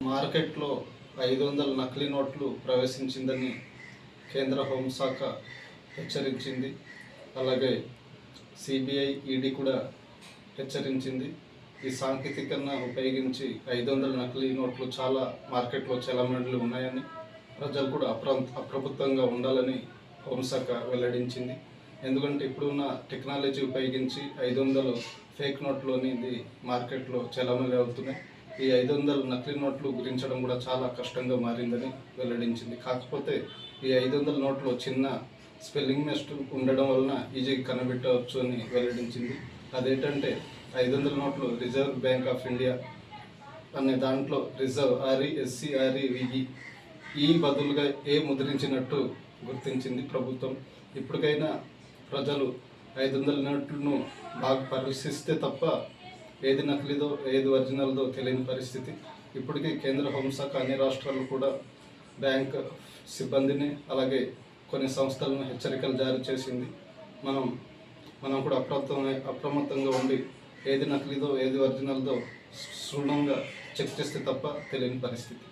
మార్కెట్లో ఐదు వందల నకిలీ నోట్లు ప్రవేశించిందని కేంద్ర హోంశాఖ హెచ్చరించింది. అలాగే సిబిఐ ఈడీ కూడా హెచ్చరించింది. ఈ సాంకేతికంగా ఉపయోగించి ఐదు వందల నకిలీ నోట్లు చాలా మార్కెట్లో చలమణులు ఉన్నాయని ప్రజలు కూడా అప్ర అప్రభుత్వంగా ఉండాలని హోంశాఖ వెల్లడించింది. ఎందుకంటే ఇప్పుడున్న టెక్నాలజీ ఉపయోగించి ఐదు వందలు ఫేక్ నోట్లు అనేది మార్కెట్లో చలామణి అవుతున్నాయి ఈ ఐదు వందల నకిలీ నోట్లు గురించడం కూడా చాలా కష్టంగా మారిందని వెల్లడించింది. కాకపోతే ఈ ఐదు వందల నోట్లు చిన్న స్పెల్లింగ్ మిస్ట్ ఉండడం వలన ఈజీగా కనిపెట్టవచ్చు అని వెల్లడించింది. అదేంటంటే ఐదు వందల నోట్లు రిజర్వ్ బ్యాంక్ ఆఫ్ ఇండియా అనే దాంట్లో reserve R E S E R E V E E బదులుగా ఏ ముద్రించినట్టు గుర్తించింది ప్రభుత్వం. ఇప్పటికైనా ప్రజలు ఐదు వందల నోట్లను బాగా పరిశీలిస్తే తప్ప ఏది నకిలీదో ఏది ఒరిజినల్దో తెలియని పరిస్థితి. ఇప్పటికీ కేంద్ర హోంశాఖ అన్ని రాష్ట్రాలు కూడా బ్యాంక్ సిబ్బందిని అలాగే కొన్ని సంస్థలను హెచ్చరికలు జారీ చేసింది. మనం మనం కూడా అప్రమత్తమై అప్రమత్తంగా ఉండి ఏది నకిలీదో ఏది ఒరిజినల్దో శూన్యంగా చెక్ చేస్తే తప్ప తెలియని పరిస్థితి.